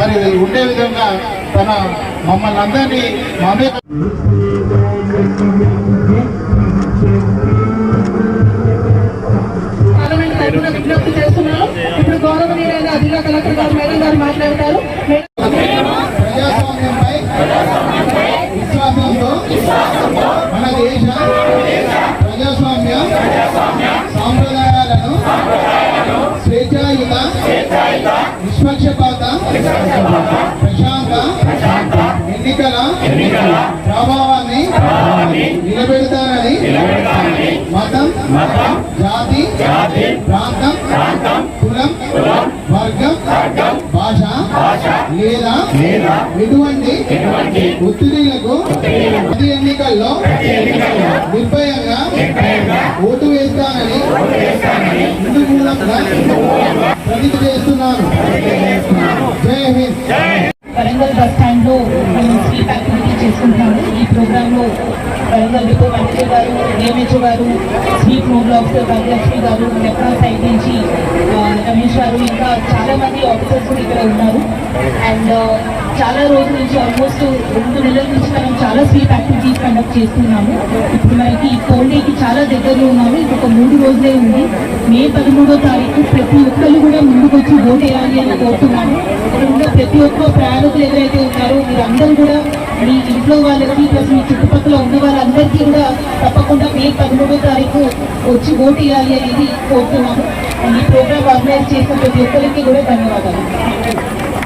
మరి ఉండే విధంగా తన మమ్మల్ని అందరినీ మమే విజ్ఞప్తి చేస్తున్నాను. ఇప్పుడు గౌరవనీయులైన జిల్లా కలెక్టర్ గారు మేడం గారు మాట్లాడతారు. ప్రజాస్వామ్యంపై విశ్వాసంతో మన దేశ ప్రజాస్వామ్య సాంప్రదాయాలను స్వేచ్ఛాయుత నిష్పక్షపాత ప్రశాంత ఎన్నికల ప్రభావాన్ని నిలబెడతానని మతం జాతి ప్రాంతం కులం వర్గం భాష లేదా ఎటువంటి ఒత్తిడిలకు ప్రతి ఎన్నికల్లో నిర్భయంగా ఓటు వేస్తానని మూలంగా ప్రతిజ్ఞ చేస్తున్నాను. వరంగల్ బస్ స్టాండ్లో మేము స్వీప్ యాక్టివిటీ చేసుకుంటున్నాము. ఈ ప్రోగ్రామ్లో వరంగల్ డిపో మేనేజర్ గారు డిఎంహెచ్ఓ గారు స్వీప్ నోడల్ ఆఫీసర్ భాగ్యలక్ష్మి గారు నెప్రా సైడ్ నుంచి రమేష్ గారు ఇంకా చాలా మంది ఆఫీసర్స్ కూడా ఇక్కడ ఉన్నారు. అండ్ చాలా రోజుల నుంచి ఆల్మోస్ట్ రెండు నెలల నుంచి మనం చాలా స్వీప్ యాక్టివిటీస్ కండక్ట్ చేస్తున్నాము. ఇప్పుడు మనకి ఈ పోల్ డేకి చాలా దగ్గరలో ఉన్నాము. ఇంకొక మూడు రోజులే ఉంది. మే పదమూడో తారీఖు ప్రతి ఒక్కళ్ళు కూడా ముందుకు వచ్చి ఓటు వేయాలి అని కోరుతున్నాము. ఇక్కడ ఉన్న ప్రతి ఒక్క ప్రయాణికులు ఎవరైతే ఉన్నారో మీరందరూ కూడా మీ ఇంట్లో వాళ్ళకి ప్లస్ మీ చుట్టుపక్కల ఉన్న వాళ్ళందరికీ కూడా తప్పకుండా మే పదమూడో తారీఖు వచ్చి ఓటు వేయాలి అనేది కోరుతున్నాము ఈ ప్రోగ్రామ్ ఆర్గనైజ్ చేసిన ప్రతి ఒక్కరికి కూడా ధన్యవాదాలు.